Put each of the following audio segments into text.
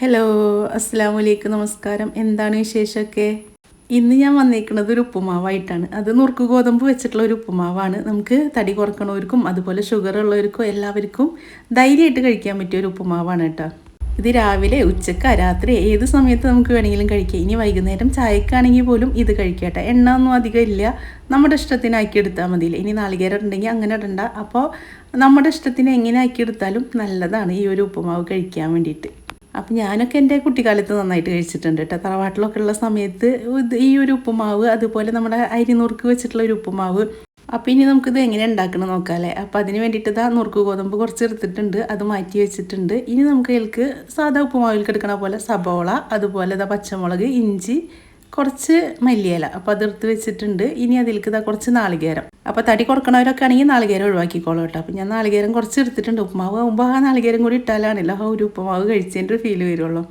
Hello അസ്സാം വലൈക്കും നമസ്കാരം എന്താണ് വിശേഷമൊക്കെ? ഇന്ന് ഞാൻ വന്നേക്കുന്നത് ഒരു ഉപ്പുമാവായിട്ടാണ്. അത് നുറുക്ക് ഗോതമ്പ് വെച്ചിട്ടുള്ള ഒരു ഉപ്പുമാവാണ്. നമുക്ക് തടി കുറക്കണവർക്കും അതുപോലെ ഷുഗർ ഉള്ളവർക്കും എല്ലാവർക്കും ധൈര്യമായിട്ട് കഴിക്കാൻ പറ്റിയ ഒരു ഉപ്പുമാവാണ് കേട്ടോ. ഇത് രാവിലെ ഉച്ചക്ക രാത്രി ഏത് സമയത്ത് നമുക്ക് വേണമെങ്കിലും കഴിക്കാം. ഇനി വൈകുന്നേരം ചായക്കാണെങ്കിൽ പോലും ഇത് കഴിക്കട്ടെ എണ്ണ ഒന്നും അധികം ഇല്ല. നമ്മുടെ ഇഷ്ടത്തിനാക്കി എടുത്താൽ മതിയില്ല. ഇനി നാളികേരം ഉണ്ടെങ്കിൽ അങ്ങനെ ഇടണ്ട. അപ്പോൾ നമ്മുടെ ഇഷ്ടത്തിന് എങ്ങനെ ആക്കി എടുത്താലും നല്ലതാണ് ഈ ഒരു ഉപ്പുമാവ് കഴിക്കാൻ വേണ്ടിയിട്ട്. അപ്പം ഞാനൊക്കെ എന്റെ കുട്ടിക്കാലത്ത് നന്നായിട്ട് കഴിച്ചിട്ടുണ്ട് കേട്ടോ. തറവാട്ടിലൊക്കെ ഉള്ള സമയത്ത് ഈ ഒരു ഉപ്പുമാവ് അതുപോലെ നമ്മുടെ അരി നുറുക്ക് വെച്ചിട്ടുള്ള ഒരു ഉപ്പുമാവ്. അപ്പം ഇനി നമുക്കിത് എങ്ങനെ ഉണ്ടാക്കണം നോക്കാമല്ലേ അപ്പം അതിന് വേണ്ടിയിട്ട് ഇതാ നുറുക്ക് ഗോതമ്പ് കുറച്ച് എടുത്തിട്ടുണ്ട് അത് മാറ്റി വെച്ചിട്ടുണ്ട്. ഇനി നമുക്ക് ഇതിൽക്ക് സാധാ ഉപ്പുമാവിൽക്ക് എടുക്കണ പോലെ സബോള അതുപോലെ ഇതാ പച്ചമുളക് ഇഞ്ചി കുറച്ച് മല്ലിയില അപ്പോൾ അതിർത്ത് വെച്ചിട്ടുണ്ട്. ഇനി അതിലേക്ക് ഇതാ കുറച്ച് നാളികേരം. അപ്പോൾ തടി കുറക്കണവരൊക്കെ ആണെങ്കിൽ നാളികേരം ഒഴിവാക്കിക്കോളൂ കേട്ടോ. അപ്പോൾ ഞാൻ നാളികേരം കുറച്ച് എടുത്തിട്ടുണ്ട്. ഉപ്പുമാവ് ആകുമ്പോൾ ആ നാളികേരം കൂടി ഇട്ടാലാണല്ലോ ആ ഒരു ഉപ്പുമാവ് കഴിച്ചതിന്റെ ഒരു ഫീൽ വരുള്ളൂ.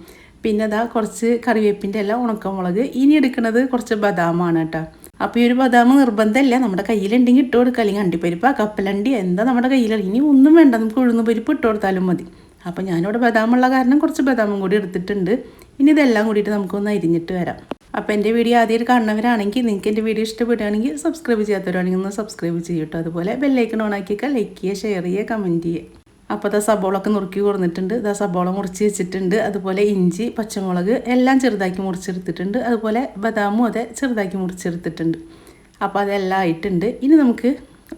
പിന്നെ അതാ കുറച്ച് കറിവേപ്പിന്റെ എല്ലാം ഉണക്കമുളക് ഇനി എടുക്കുന്നത് കുറച്ച് ബദാമാണ് കേട്ടോ. അപ്പോൾ ഈ ഒരു ബദാം നിർബന്ധമല്ല. നമ്മുടെ കയ്യിലുണ്ടെങ്കിൽ ഇട്ട് കൊടുക്കുക അല്ലെങ്കിൽ അണ്ടിപ്പരിപ്പ് കപ്പലണ്ടി എന്താ നമ്മുടെ കയ്യിലുള്ള ഇനി ഒന്നും വേണ്ട. നമുക്ക് ഉഴുന്ന് പരിപ്പ് ഇട്ട് കൊടുത്താലും മതി. അപ്പോൾ ഞാനിവിടെ ബദാമുള്ള കാരണം കുറച്ച് ബദാമും കൂടി എടുത്തിട്ടുണ്ട്. ഇനി ഇതെല്ലാം കൂടിയിട്ട് നമുക്കൊന്ന് അരിഞ്ഞിട്ട് വരാം. അപ്പോൾ എന്റെ വീഡിയോ ആദ്യമായിട്ട് കാണുന്നവരാണെങ്കിൽ നിങ്ങൾക്ക് എന്റെ വീഡിയോ ഇഷ്ടപ്പെടുകയാണെങ്കിൽ സബ്സ്ക്രൈബ് ചെയ്യാത്തവരാണെങ്കിൽ ഒന്ന് സബ്സ്ക്രൈബ് ചെയ്യട്ടോ. അതുപോലെ ബെല്ലൈക്കൺ ഓൺ ആക്കിയൊക്കെ ലൈക്ക് ചെയ്യുക ഷെയർ ചെയ്യുക കമന്റ് ചെയ്യുക. അപ്പോൾ ഇതാ സബോളൊക്കെ നുറുക്കി കൊടുത്തിട്ടുണ്ട്. ഇതാ സബോള മുറിച്ച് വെച്ചിട്ടുണ്ട്. അതുപോലെ ഇഞ്ചി പച്ചമുളക് എല്ലാം ചെറുതാക്കി മുറിച്ചെടുത്തിട്ടുണ്ട്. അതുപോലെ ബദാമും അതെ ചെറുതാക്കി മുറിച്ചെടുത്തിട്ടുണ്ട്. അപ്പോൾ അതെല്ലാം ആയിട്ടുണ്ട്. ഇനി നമുക്ക്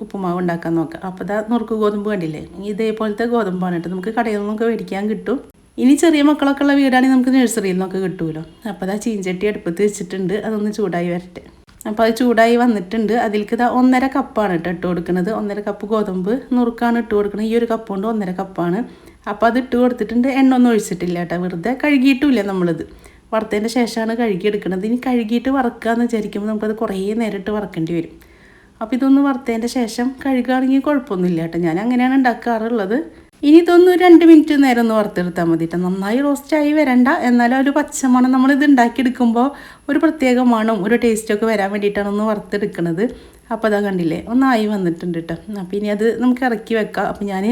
ഉപ്പുമാവ് ഉണ്ടാക്കാൻ നോക്കാം. അപ്പോൾ ഇതാ നുറുക്ക് ഗോതമ്പ് കണ്ടില്ലേ? ഇതേപോലത്തെ ഗോതമ്പാണ് കേട്ടോ. നമുക്ക് കടയിൽ നിന്നൊക്കെ മേടിക്കാൻ കിട്ടും. ഇനി ചെറിയ മക്കളൊക്കെ ഉള്ള വീടാണെങ്കിൽ നമുക്ക് നഴ്സറിയിൽ നിന്നൊക്കെ കിട്ടുമല്ലോ അപ്പോൾ അതാ ചീഞ്ചട്ടി അടുപ്പത്ത് വെച്ചിട്ടുണ്ട്. അതൊന്ന് ചൂടായി വരട്ടെ. അപ്പോൾ അത് ചൂടായി വന്നിട്ടുണ്ട്. അതിലേക്ക് ഇതാ ഒന്നര കപ്പാണ് കേട്ടോ ഇട്ട് കൊടുക്കുന്നത് ഒന്നര കപ്പ് ഗോതമ്പ് നുറുക്കാണ് ഇട്ട് കൊടുക്കുന്നത് ഈ ഒരു കപ്പ് കൊണ്ട് ഒന്നര കപ്പാണ്. അപ്പോൾ അത് ഇട്ട് കൊടുത്തിട്ടുണ്ട്. എണ്ണ ഒന്നും ഒഴിച്ചിട്ടില്ല കേട്ടോ. വെറുതെ കഴുകിയിട്ടില്ല നമ്മളിത്. വറുത്തതിന്റെ ശേഷമാണ് കഴുകിയെടുക്കുന്നത് ഇനി കഴുകിയിട്ട് വറക്കാന്ന് വിചാരിക്കുമ്പോൾ നമുക്കത് കുറേ നേരം ഇട്ട് വറക്കേണ്ടി വരും. അപ്പോൾ ഇതൊന്ന് വറുത്തതിന്റെ ശേഷം കഴുകുകയാണെങ്കിൽ കുഴപ്പമൊന്നുമില്ല കേട്ടോ. ഞാൻ അങ്ങനെയാണ് ഉണ്ടാക്കാറുള്ളത്. ഇനി ഇതൊന്ന് രണ്ട് മിനിറ്റ് നേരം ഒന്ന് വറുത്തെടുത്താൽ മതി കേട്ടോ നന്നായി റോസ്റ്റായി വരണ്ട. എന്നാലും ഒരു പച്ചമണം നമ്മൾ ഇത് ഉണ്ടാക്കിയെടുക്കുമ്പോൾ ഒരു പ്രത്യേക മണം ഒരു ടേസ്റ്റൊക്കെ വരാൻ വേണ്ടിയിട്ടാണ് ഒന്ന് വറുത്തെടുക്കുന്നത് അപ്പോൾ അതാ കണ്ടില്ലേ ഒന്നായി വന്നിട്ടുണ്ട് കേട്ടോ അപ്പോൾ ഇനി അത് നമുക്ക് ഇറക്കി വെക്കാം. അപ്പോൾ ഞാൻ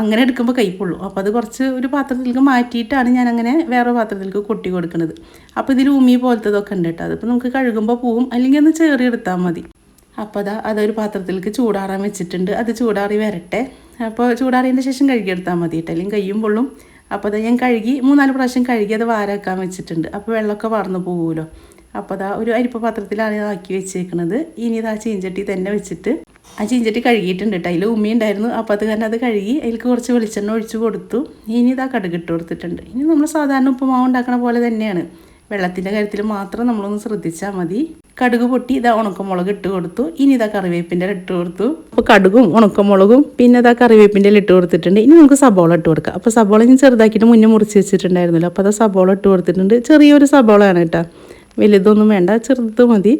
അങ്ങനെ എടുക്കുമ്പോൾ കൈപ്പുള്ളൂ അപ്പോൾ അത് കുറച്ച് ഒരു പാത്രത്തിലേക്ക് മാറ്റിയിട്ടാണ് ഞാൻ അങ്ങനെ വേറെ പാത്രത്തിലേക്ക് കൊട്ടി കൊടുക്കുന്നത് അപ്പോൾ ഇതിൽ ഉമി പോലത്തതൊക്കെ ഉണ്ട് കേട്ടോ അതിപ്പോൾ നമുക്ക് കഴുകുമ്പോൾ പോവും അല്ലെങ്കിൽ ഒന്ന് ചേറി എടുത്താൽ മതി. അപ്പോൾ അതാ അതൊരു പാത്രത്തിലേക്ക് ചൂടാറാൻ വെച്ചിട്ടുണ്ട്. അത് ചൂടാറി വരട്ടെ. അപ്പോൾ ചൂടാറിയതിന്റെ ശേഷം കഴുകിയെടുത്താൽ മതി കേട്ടോ. അല്ലെങ്കിൽ പൊള്ളും. അപ്പോൾ അത് ഞാൻ കഴുകി മൂന്നാൽ പ്രാവശ്യം കഴുകി അത് വാരാക്കാൻ വെച്ചിട്ടുണ്ട്. അപ്പോൾ വെള്ളമൊക്കെ വാർന്നു പോകുമല്ലോ അപ്പോൾ അതാ ഒരു അരിപ്പ പാത്രത്തിലാണ് ആക്കി വെച്ചേക്കുന്നത് ഇനി ഇത് ആ ചീഞ്ചട്ടി തന്നെ വെച്ചിട്ട് ആ ചീഞ്ചട്ടി കഴുകിയിട്ടുണ്ട് കേട്ടോ. അതിൽ ഉമ്മി ഉണ്ടായിരുന്നു. അപ്പോൾ അത് കാരണം അത് കഴുകി അതിലേക്ക് കുറച്ച് വെളിച്ചെണ്ണ ഒഴിച്ച് കൊടുത്തു. ഇനി ഇതാ കടുക് ഇട്ട് കൊടുത്തിട്ടുണ്ട്. ഇനി നമ്മൾ സാധാരണ ഉപ്പുമാവ് ഉണ്ടാക്കണ പോലെ തന്നെയാണ്. വെള്ളത്തിന്റെ കാര്യത്തിൽ മാത്രം നമ്മളൊന്ന് ശ്രദ്ധിച്ചാൽ മതി. കടുക് പൊട്ടി ഇതാ ഉണക്കമുളക് ഇട്ട് കൊടുത്തു. ഇനി ഇതാ കറിവേപ്പിന്റെ ഇട്ട് കൊടുത്തു. അപ്പോൾ കടുകും ഉണക്കമുളകും പിന്നെ ഇതാ കറിവേപ്പിന്റെ ഇട്ട് കൊടുത്തിട്ടുണ്ട്. ഇനി നമുക്ക് സബോള ഇട്ട് കൊടുക്കാം. അപ്പോൾ സബോള ഞാൻ ചെറുതാക്കിയിട്ട് മുന്നേ മുറിച്ച് വെച്ചിട്ടുണ്ടായിരുന്നല്ലോ. അപ്പോൾ അതാ സബോള ഇട്ട് കൊടുത്തിട്ടുണ്ട്. ചെറിയൊരു സബോളയാണ് കേട്ടോ. വലുതൊന്നും വേണ്ട ചെറുത് മതി.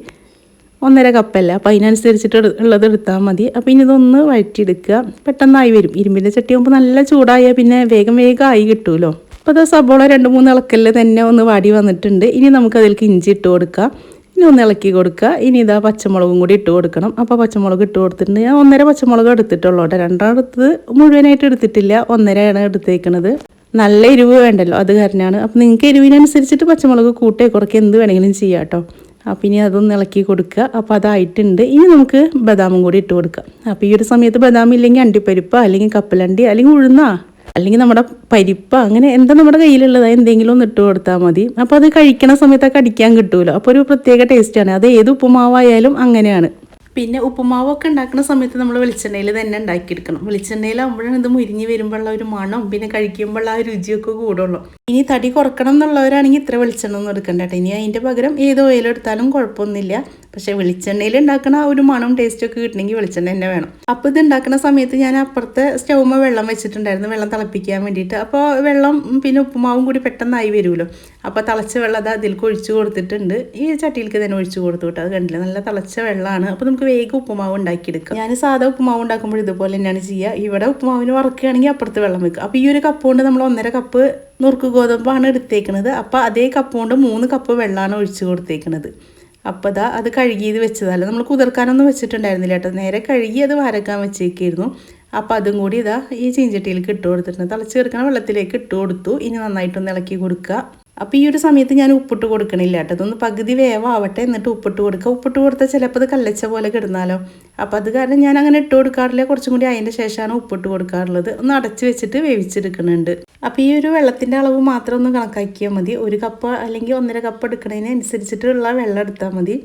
ഒന്നര കപ്പല്ല. അപ്പോൾ അതിനനുസരിച്ചിട്ട് ഉള്ളത് എടുത്താൽ മതി. അപ്പോൾ ഇനി ഇതൊന്ന് വഴറ്റിയെടുക്കുക. പെട്ടെന്നായി വരും. ഇരുമ്പിന്റെ ചട്ടി ആകുമ്പോൾ നല്ല ചൂടായാൽ പിന്നെ വേഗം വേഗം ആയി കിട്ടുമല്ലോ അപ്പോൾ അത് സബോള രണ്ട് മൂന്ന് ഇളക്കൽ തന്നെ ഒന്ന് വാടി വന്നിട്ടുണ്ട്. ഇനി നമുക്ക് അതിലേക്ക് ഇഞ്ചി ഇട്ട് കൊടുക്കാം. ഇനി ഒന്ന് ഇളക്കി കൊടുക്കുക. ഇനി ഇതാ പച്ചമുളകും കൂടി ഇട്ട് കൊടുക്കണം. അപ്പോൾ പച്ചമുളക് ഇട്ട് കൊടുത്തിട്ടുണ്ട്. ഞാൻ ഒന്നര പച്ചമുളക് എടുത്തിട്ടുള്ളൂ കേട്ടോ. രണ്ടാമത്തത് മുഴുവനായിട്ട് എടുത്തിട്ടില്ല. ഒന്നരയാണ് എടുത്തേക്കണത്. നല്ല എരിവ് വേണ്ടല്ലോ. അത് കാരണമാണ്. അപ്പോൾ നിങ്ങൾക്ക് എരിവിനനുസരിച്ചിട്ട് പച്ചമുളക് കൂട്ടേ കുറയ്ക്കുക. എന്ത് വേണമെങ്കിലും ചെയ്യാം കേട്ടോ. അപ്പം ഇനി അതൊന്ന് ഇളക്കി കൊടുക്കുക. അപ്പോൾ അതായിട്ടുണ്ട്. ഇനി നമുക്ക് ബദാമും കൂടി ഇട്ട് കൊടുക്കാം. അപ്പോൾ ഈ ഒരു സമയത്ത് ബദാം ഇല്ലെങ്കിൽ അണ്ടിപ്പരിപ്പ് അല്ലെങ്കിൽ കപ്പലണ്ടി അല്ലെങ്കിൽ ഉഴുന്നാ. അല്ലെങ്കിൽ നമ്മുടെ പരിപ്പ് അങ്ങനെ എന്താ നമ്മുടെ കയ്യിലുള്ളത്? എന്തെങ്കിലും ഒന്ന് ഇട്ട് കൊടുത്താൽ മതി. അപ്പോൾ അത് കഴിക്കണ സമയത്തൊക്കെ കടിക്കാൻ കിട്ടുമല്ലോ അപ്പോൾ ഒരു പ്രത്യേക ടേസ്റ്റാണ് അത് ഏത് ഉപ്പുമാവായാലും അങ്ങനെയാണ്. പിന്നെ ഉപ്പുമാവൊക്കെ ഉണ്ടാക്കുന്ന സമയത്ത് നമ്മൾ വെളിച്ചെണ്ണയിൽ തന്നെ ഉണ്ടാക്കിയെടുക്കണം. വെളിച്ചെണ്ണയിലാകുമ്പോഴാണ് ഇത് മുരിഞ്ഞ് വരുമ്പോഴുള്ള ഒരു മണം പിന്നെ കഴിക്കുമ്പോഴുള്ള ആ രുചിയൊക്കെ കൂടുള്ളൂ. ഇനി തടി കുറക്കണം എന്നുള്ളവരാണെങ്കിൽ ഇത്ര വെളിച്ചെണ്ണ ഒന്നും എടുക്കണ്ട കേട്ടോ. ഇനി അതിന്റെ പകരം ഏത് ഓയിലെടുത്താലും കുഴപ്പമൊന്നുമില്ല. പക്ഷേ വെളിച്ചെണ്ണയിൽ ഉണ്ടാക്കുന്ന ആ ഒരു മണം ടേസ്റ്റ് ഒക്കെ കിട്ടണമെങ്കിൽ വെളിച്ചെണ്ണ തന്നെ വേണം. അപ്പോൾ ഇത് ഉണ്ടാക്കുന്ന സമയത്ത് ഞാൻ അപ്പുറത്തെ സ്റ്റൗമ വെള്ളം വെച്ചിട്ടുണ്ടായിരുന്നു. വെള്ളം തിളപ്പിക്കാൻ വേണ്ടിയിട്ട്. അപ്പോൾ വെള്ളം പിന്നെ ഉപ്പുമാവും കൂടി പെട്ടെന്നായി വരുമല്ലോ. അപ്പോൾ തിളച്ച വെള്ളം അത് അതിലേക്ക് ഒഴിച്ച് കൊടുത്തിട്ടുണ്ട്. ഈ ചട്ടിയിലേക്ക് തന്നെ ഒഴിച്ച് കൊടുത്തു കേട്ടോ അത് കണ്ടില്ല? നല്ല തിളച്ച വെള്ളമാണ്. അപ്പോൾ നമുക്ക് വേഗം ഉപ്പുമാവ് ഉണ്ടാക്കിയെടുക്കാം. ഞാൻ സാധാ ഉപ്പുമാവ് ഉണ്ടാക്കുമ്പോൾ ഇതുപോലെ തന്നെയാണ് ചെയ്യുക. ഇവിടെ ഉപ്പുമാവിന് വറക്കുകയാണെങ്കിൽ അപ്പുറത്ത് വെള്ളം വെക്കുക. അപ്പോൾ ഈ ഒരു കപ്പ് കൊണ്ട് നമ്മൾ ഒന്നര കപ്പ് നുറുക്ക് ഗോതമ്പാണ് എടുത്തേക്കുന്നത് അപ്പോൾ അതേ കപ്പ് കൊണ്ട് മൂന്ന് കപ്പ് വെള്ളമാണ് ഒഴിച്ച് കൊടുത്തേക്കുന്നത് അപ്പോൾ അതാ അത് കഴുകിയത് വെച്ചതല്ല നമ്മൾ കുതിർക്കാനൊന്നും വെച്ചിട്ടുണ്ടായിരുന്നില്ല കേട്ടോ. നേരെ കഴുകി അത് വരക്കാൻ വെച്ചേക്കായിരുന്നു. അപ്പോൾ അതും കൂടി ഇതാ ഈ ചീഞ്ചട്ടിയിലേക്ക് ഇട്ട് കൊടുത്തിട്ടുണ്ട്. തിളച്ച് കിടക്കുന്ന വെള്ളത്തിലേക്ക് ഇട്ട് കൊടുത്തു. ഇനി നന്നായിട്ടൊന്ന് ഇളക്കി കൊടുക്കുക അപ്പോൾ ഈ ഒരു സമയത്ത് ഞാൻ ഉപ്പിട്ട് കൊടുക്കണില്ല കേട്ടോ. അതൊന്ന് പകുതി വേവാവട്ടെ എന്നിട്ട് ഉപ്പിട്ട് കൊടുക്കുക ഉപ്പിട്ട് കൊടുത്താൽ ചിലപ്പോൾ അത് കല്ലച്ച പോലെ കിടന്നാലോ. അപ്പോൾ അത് കാരണം ഞാൻ അങ്ങനെ ഇട്ട് കൊടുക്കാറില്ല. കുറച്ചും കൂടി അതിന്റെ ശേഷമാണ് ഉപ്പിട്ട് കൊടുക്കാറുള്ളത്. ഒന്ന് അടച്ച് വെച്ചിട്ട് വേവിച്ചെടുക്കുന്നുണ്ട് അപ്പോൾ ഈ ഒരു വെള്ളത്തിന്റെ അളവ് മാത്രം ഒന്ന് കണക്കാക്കിയാൽ മതി. ഒരു കപ്പ് അല്ലെങ്കിൽ ഒന്നര കപ്പ് എടുക്കുന്നതിന് എടുക്കുന്നതിനനുസരിച്ചിട്ടുള്ള വെള്ളം എടുത്താൽ മതി.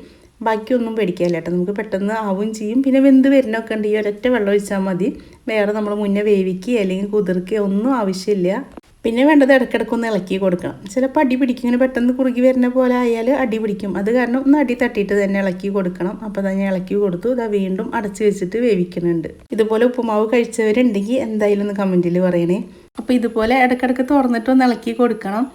ബാക്കിയൊന്നും പേടിക്കാനില്ല കേട്ടോ. നമുക്ക് പെട്ടെന്ന് ആവും ചെയ്യും. പിന്നെ വെന്ത് വരുന്നൊക്കെ ഉണ്ട്. ഈ ഒരൊറ്റ വെള്ളം ഒഴിച്ചാൽ മതി. വേറെ നമ്മൾ മുന്നേ വേവിക്കുക അല്ലെങ്കിൽ കുതിർക്കുക ഒന്നും ആവശ്യമില്ല. പിന്നെ വേണ്ടത് ഇടയ്ക്കിടയ്ക്ക് ഒന്ന് ഇളക്കി കൊടുക്കണം. ചിലപ്പോൾ അടി പിടിക്കും. ഇങ്ങനെ പെട്ടെന്ന് കുറുകി വരുന്ന പോലെ ആയാൽ അടി പിടിക്കും. അത് കാരണം ഒന്ന് അടി തട്ടിയിട്ട് തന്നെ ഇളക്കി കൊടുക്കണം. അപ്പോൾ തന്നെ ഇളക്കി കൊടുത്തു. ഇതാ വീണ്ടും അടച്ച് വെച്ചിട്ട് വേവിക്കുന്നുണ്ട്. ഇതുപോലെ ഉപ്പുമാവ് കഴിച്ചവരുണ്ടെങ്കിൽ എന്തായാലും ഒന്ന് കമന്റിൽ പറയണേ. അപ്പോൾ ഇതുപോലെ ഇടയ്ക്കിടയ്ക്ക് തുറന്നിട്ട് ഒന്ന് ഇളക്കി കൊടുക്കണം.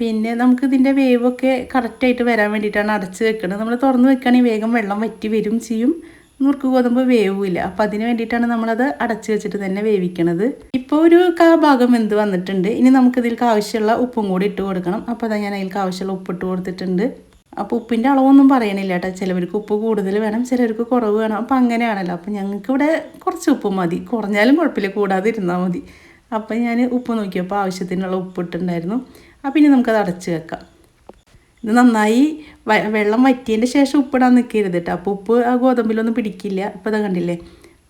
പിന്നെ നമുക്ക് ഇതിന്റെ വേവൊക്കെ കറക്റ്റായിട്ട് വരാൻ വേണ്ടിയിട്ടാണ് അടച്ച് വെക്കുന്നത് നമ്മൾ തുറന്ന് വെക്കുകയാണെങ്കിൽ വേഗം വെള്ളം വറ്റി വരും ചെയ്യും. നുറുക്ക് ഗോതമ്പ് വേവില്ല. അപ്പം അതിന് വേണ്ടിയിട്ടാണ് നമ്മളത് അടച്ച് വെച്ചിട്ട് തന്നെ വേവിക്കണത്. ഇപ്പോൾ ഒരു കാ ഭാഗം വെന്ത് വന്നിട്ടുണ്ട്. ഇനി നമുക്ക് ഇതിൽക്ക് ആവശ്യമുള്ള ഉപ്പും കൂടി ഇട്ട് കൊടുക്കണം. അപ്പോൾ അതാ ഞാൻ അതിലേക്ക് ആവശ്യമുള്ള ഉപ്പ് ഇട്ട് കൊടുത്തിട്ടുണ്ട്. അപ്പോൾ ഉപ്പിന്റെ അളവൊന്നും പറയണില്ല കേട്ടോ. ചിലവർക്ക് ഉപ്പ് കൂടുതൽ വേണം ചിലർക്ക് കുറവ് വേണം. അപ്പോൾ അങ്ങനെയാണല്ലോ. അപ്പോൾ ഞങ്ങൾക്ക് ഇവിടെ കുറച്ച് ഉപ്പ് മതി. കുറഞ്ഞാലും കുഴപ്പമില്ല. കൂടാതെ ഇരുന്നാൽ മതി. അപ്പോൾ ഞാൻ ഉപ്പ് നോക്കിയപ്പോൾ ആവശ്യത്തിനുള്ള ഉപ്പ് ഇട്ടുണ്ടായിരുന്നു അപ്പോൾ ഇനി നമുക്കത് അടച്ച് വെക്കാം. ഇത് നന്നായി വെള്ളം വറ്റിയതിന്റെ ശേഷം ഉപ്പിടാൻ നിൽക്കരുത് കേട്ടോ അപ്പോൾ ഉപ്പ് ആ ഗോതമ്പിലൊന്നും പിടിക്കില്ല. അപ്പോൾ അത് കണ്ടില്ലേ?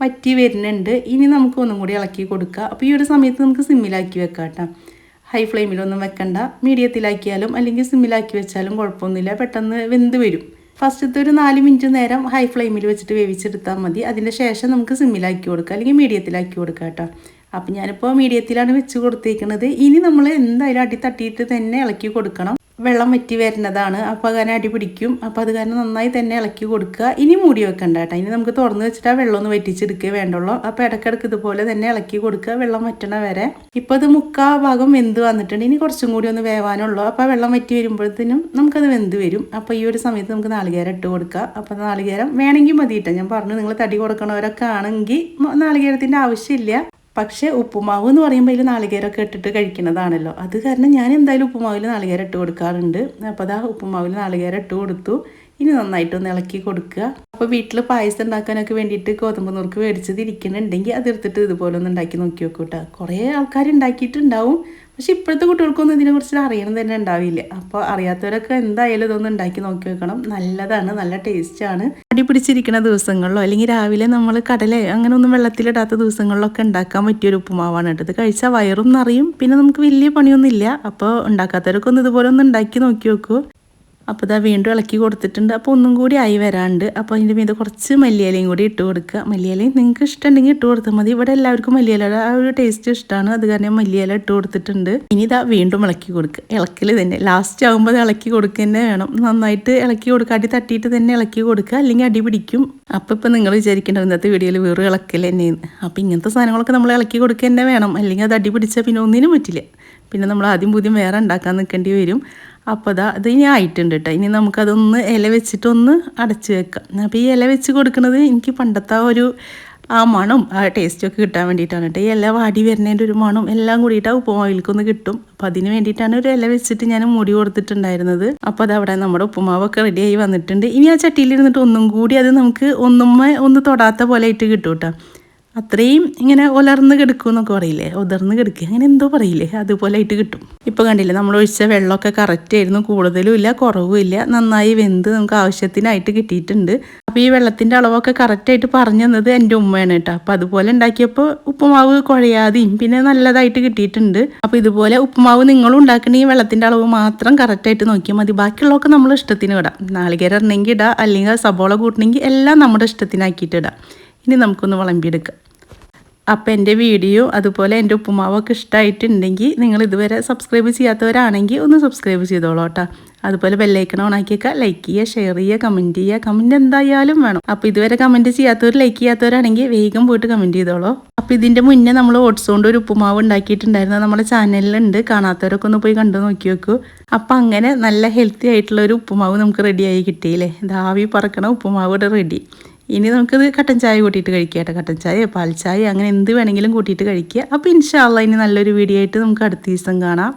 വറ്റി വരുന്നുണ്ട്. ഇനി നമുക്ക് ഒന്നും കൂടി ഇളക്കി കൊടുക്കുക അപ്പോൾ ഈ ഒരു സമയത്ത് നമുക്ക് സിമ്മിലാക്കി വെക്കാം കേട്ടോ ഹൈ ഫ്ലെയിമിലൊന്നും വെക്കണ്ട. മീഡിയത്തിലാക്കിയാലും അല്ലെങ്കിൽ സിമ്മിലാക്കി വെച്ചാലും കുഴപ്പമൊന്നുമില്ല. പെട്ടെന്ന് വെന്ത് വരും. ഫസ്റ്റത്തെ ഒരു നാല് മിനിറ്റ് നേരം ഹൈ ഫ്ലെയിമിൽ വെച്ചിട്ട് വേവിച്ചെടുത്താൽ മതി. അതിന്റെ ശേഷം നമുക്ക് സിമ്മിലാക്കി കൊടുക്കുക അല്ലെങ്കിൽ മീഡിയത്തിലാക്കി കൊടുക്കുക കേട്ടോ അപ്പം ഞാനിപ്പോൾ മീഡിയത്തിലാണ് വെച്ച് കൊടുത്തേക്കുന്നത് ഇനി നമ്മൾ എന്തായാലും അടി തട്ടിയിട്ട് തന്നെ ഇളക്കി കൊടുക്കണം. വെള്ളം വറ്റി വരുന്നതാണ്. അപ്പോൾ അങ്ങനെ അടി പിടിക്കും. അപ്പോൾ അത് കാരണം നന്നായി തന്നെ ഇളക്കി കൊടുക്കുക. ഇനി മൂടി വെക്കണ്ട കേട്ടോ. ഇനി നമുക്ക് തുറന്ന് വെച്ചിട്ട് ആ വെള്ളം ഒന്ന് വറ്റിച്ചെടുക്കുക വേണ്ടുള്ളൂ. അപ്പോൾ ഇടയ്ക്കിടയ്ക്ക് ഇതുപോലെ തന്നെ ഇളക്കി കൊടുക്കുക. വെള്ളം വറ്റണ വരെ. ഇപ്പോൾ അത് മുക്കാ ഭാഗം വെന്ത് വന്നിട്ടുണ്ട്. ഇനി കുറച്ചും കൂടി ഒന്ന് വേവാനുള്ളൂ. അപ്പോൾ വെള്ളം വറ്റി വരുമ്പോഴത്തേനും നമുക്കത് വെന്ത് വരും. അപ്പോൾ ഈ ഒരു സമയത്ത് നമുക്ക് നാളികേരം ഇട്ട് കൊടുക്കുക. അപ്പോൾ നാളികേരം വേണമെങ്കിൽ മതി ഞാൻ പറഞ്ഞു നിങ്ങൾ തടി കൊടുക്കണവരൊക്കെ ആണെങ്കിൽ നാളികേരത്തിന്റെ ആവശ്യമില്ല. പക്ഷേ ഉപ്പുമാവ് എന്ന് പറയുമ്പോൾ അതിൽ നാളികേരമൊക്കെ ഇട്ടിട്ട് കഴിക്കുന്നതാണല്ലോ. അത് കാരണം ഞാൻ എന്തായാലും ഉപ്പുമാവിൽ നാളികേരം ഇട്ട് കൊടുക്കാറുണ്ട്. അപ്പോൾ അതാ ഉപ്പുമാവിൽ നാളികേരം ഇട്ട് കൊടുത്തു. ഇനി നന്നായിട്ടൊന്ന് ഇളക്കി കൊടുക്കുക. അപ്പോൾ വീട്ടിൽ പായസം ഉണ്ടാക്കാനൊക്കെ വേണ്ടിയിട്ട് ഗോതമ്പ് നുറുക്ക് മേടിച്ചത് ഇരിക്കുന്നുണ്ടെങ്കിൽ അതിർത്തിട്ട് ഇതുപോലെ ഒന്ന് ഉണ്ടാക്കി നോക്കി നോക്കൂട്ടോ കുറേ ആൾക്കാർ ഉണ്ടാക്കിയിട്ടുണ്ടാവും. പക്ഷെ ഇപ്പോഴത്തെ കുട്ടികൾക്കൊന്നും ഇതിനെക്കുറിച്ച് അറിയണം തന്നെ ഉണ്ടാവില്ല. അപ്പോൾ അറിയാത്തവരൊക്കെ എന്തായാലും ഇതൊന്ന് ഉണ്ടാക്കി നോക്കി വെക്കണം. നല്ലതാണ് നല്ല ടേസ്റ്റാണ് അടി പിടിച്ചിരിക്കുന്ന ദിവസങ്ങളിലോ അല്ലെങ്കിൽ രാവിലെ നമ്മൾ കടല അങ്ങനെ ഒന്നും വെള്ളത്തിലിടാത്ത ദിവസങ്ങളിലൊക്കെ ഉണ്ടാക്കാൻ പറ്റിയൊരു ഉപ്പുമാവാണ് ഇട്ടത് കഴിച്ചാൽ വയറും നിറയും പിന്നെ നമുക്ക് വലിയ പണിയൊന്നുമില്ല. അപ്പോൾ ഉണ്ടാക്കാത്തവരൊക്കെ ഒന്ന് ഇതുപോലെ ഒന്ന് ഉണ്ടാക്കി നോക്കി നോക്കൂ അപ്പോൾ ഇതാ വീണ്ടും ഇളക്കി കൊടുത്തിട്ടുണ്ട്. അപ്പോൾ ഒന്നും കൂടി ആയി വരാണ്ട്. അപ്പോൾ അതിന്റെ മീത് കുറച്ച് മല്ലിയിലയും കൂടി ഇട്ട് കൊടുക്കുക മല്ലിയിലയും നിങ്ങൾക്ക് ഇഷ്ടമുണ്ടെങ്കിൽ ഇട്ട് കൊടുത്താൽ മതി. ഇവിടെ എല്ലാവർക്കും മല്ലിയിലയുടെ ആ ഒരു ടേസ്റ്റ് ഇഷ്ടമാണ്. അത് കാരണം മല്ലിയില ഇട്ട് കൊടുത്തിട്ടുണ്ട്. ഇനി ഇതാ വീണ്ടും ഇളക്കി കൊടുക്കുക ഇളക്കൽ തന്നെ. ലാസ്റ്റ് ആകുമ്പോൾ ഇളക്കി കൊടുക്കുക തന്നെ വേണം. നന്നായിട്ട് ഇളക്കി കൊടുക്കുക അടി തട്ടിയിട്ട് തന്നെ ഇളക്കി കൊടുക്കുക അല്ലെങ്കിൽ അടി പിടിക്കും. അപ്പോൾ ഇപ്പം നിങ്ങൾ വിചാരിക്കേണ്ട ഇന്നത്തെ വീഡിയോയിൽ വെറും ഇളക്കൽ തന്നെയാണ്. അപ്പോൾ ഇങ്ങനത്തെ സാധനങ്ങളൊക്കെ നമ്മൾ ഇളക്കി കൊടുക്കുക തന്നെ വേണം. അല്ലെങ്കിൽ അത് അടി പിടിച്ചാൽ പിന്നെ ഒന്നിനും പറ്റില്ല. പിന്നെ നമ്മൾ ആദ്യം പുതിയ വേറെ ഉണ്ടാക്കാൻ നിൽക്കേണ്ടി വരും. അപ്പോൾ അതാ അത് ഇനി ആയിട്ടുണ്ട് കേട്ടോ ഇനി നമുക്കതൊന്ന് ഇല വെച്ചിട്ടൊന്ന് അടച്ച് വെക്കാം. അപ്പോൾ ഈ ഇല വെച്ച് കൊടുക്കുന്നത് എനിക്ക് പണ്ടത്തെ ഒരു ആ മണം ആ ടേസ്റ്റൊക്കെ കിട്ടാൻ വേണ്ടിയിട്ടാണ് കേട്ടോ ഈ ഇല വാടി വരുന്നതിന്റെ ഒരു മണം എല്ലാം കൂടിയിട്ട് ആ ഉപ്പുമാവിലേക്കൊന്ന് കിട്ടും. അപ്പം അതിന് വേണ്ടിയിട്ടാണ് ഒരു ഇല വെച്ചിട്ട് ഞാൻ മുടി കൊടുത്തിട്ടുണ്ടായിരുന്നത്. അപ്പോൾ അത് അവിടെ നമ്മുടെ ഉപ്പുമാവൊക്കെ റെഡിയായി വന്നിട്ടുണ്ട്. ഇനി ആ ചട്ടിയിലിരുന്നിട്ട് ഒന്നും കൂടി അത് നമുക്ക് ഒന്നുമ്മ ഒന്ന് തൊടാത്ത പോലെ ആയിട്ട് കിട്ടും കേട്ടോ അത്രയും ഇങ്ങനെ ഒലർന്ന് കിടക്കും എന്നൊക്കെ പറയില്ലേ? ഉതിർന്ന് കിടക്കുക അങ്ങനെ എന്തോ പറയില്ലേ? അതുപോലെ ആയിട്ട് കിട്ടും. ഇപ്പോൾ കണ്ടില്ലേ നമ്മൾ ഒഴിച്ച വെള്ളമൊക്കെ കറക്റ്റ് ആയിരുന്നു. കൂടുതലും ഇല്ല കുറവും ഇല്ല. നന്നായി വെന്ത് നമുക്ക് ആവശ്യത്തിനായിട്ട് കിട്ടിയിട്ടുണ്ട്. അപ്പോൾ ഈ വെള്ളത്തിന്റെ അളവൊക്കെ കറക്റ്റായിട്ട് പറഞ്ഞു തന്നത് എന്റെ ഉമ്മയാണ് കേട്ടോ. അപ്പോൾ അതുപോലെ ഉണ്ടാക്കിയപ്പോൾ ഉപ്പുമാവ് കുഴയാതെയും പിന്നെ നല്ലതായിട്ട് കിട്ടിയിട്ടുണ്ട്. അപ്പോൾ ഇതുപോലെ ഉപ്പുമാവ് നിങ്ങളും ഈ വെള്ളത്തിന്റെ അളവ് മാത്രം കറക്റ്റായിട്ട് നോക്കിയാൽ മതി. ബാക്കിയുള്ളതൊക്കെ നമ്മൾ ഇഷ്ടത്തിന് ഇടാം. നാളികേരം ഇടാം. അല്ലെങ്കിൽ സബോള കൂട്ടണമെങ്കിൽ എല്ലാം നമ്മുടെ ഇഷ്ടത്തിനാക്കിയിട്ട് ഇടാം. ഇനി നമുക്കൊന്ന് വിളമ്പിയെടുക്കാം. അപ്പോൾ എന്റെ വീഡിയോ അതുപോലെ എന്റെ ഉപ്പുമാവൊക്കെ ഇഷ്ടമായിട്ടുണ്ടെങ്കിൽ നിങ്ങൾ ഇതുവരെ സബ്സ്ക്രൈബ് ചെയ്യാത്തവരാണെങ്കിൽ ഒന്ന് സബ്സ്ക്രൈബ് ചെയ്തോളൂ കേട്ടോ. അതുപോലെ ബെല്ലൈക്കൺ ഓൺ ആക്കിയേക്കുക ലൈക്ക് ചെയ്യുക ഷെയർ ചെയ്യുക കമന്റ് ചെയ്യുക. കമന്റ് എന്തായാലും വേണം. അപ്പോൾ ഇതുവരെ കമന്റ് ചെയ്യാത്തവർ ലൈക്ക് ചെയ്യാത്തവരാണെങ്കിൽ വേഗം പോയിട്ട് കമന്റ് ചെയ്തോളൂ. അപ്പോൾ ഇതിന്റെ മുന്നേ നമ്മൾ ഓട്സ് കൊണ്ട് ഒരു ഉപ്പുമാവ് ഉണ്ടാക്കിയിട്ടുണ്ടായിരുന്നു. നമ്മുടെ ചാനലിലുണ്ട്. കാണാത്തവരൊക്കെ ഒന്ന് പോയി കണ്ടു നോക്കി വെക്കൂ. അപ്പോൾ അങ്ങനെ നല്ല ഹെൽത്തി ആയിട്ടുള്ള ഒരു ഉപ്പുമാവ് നമുക്ക് റെഡിയായി കിട്ടിയില്ലേ? ദാവി പറക്കണ ഉപ്പുമാവ് റെഡി ഇനി നമുക്കിത് കട്ടൻ ചായ കൂട്ടിയിട്ട് കഴിക്കാം കേട്ടോ കട്ടൻ ചായ പാൽ ചായ അങ്ങനെ എന്ത് വേണമെങ്കിലും കൂട്ടിയിട്ട് കഴിക്കുക. അപ്പോൾ ഇൻഷാല്ല ഇനി നല്ലൊരു വീഡിയോ ആയിട്ട് നമുക്ക് അടുത്ത ദിവസം കാണാം.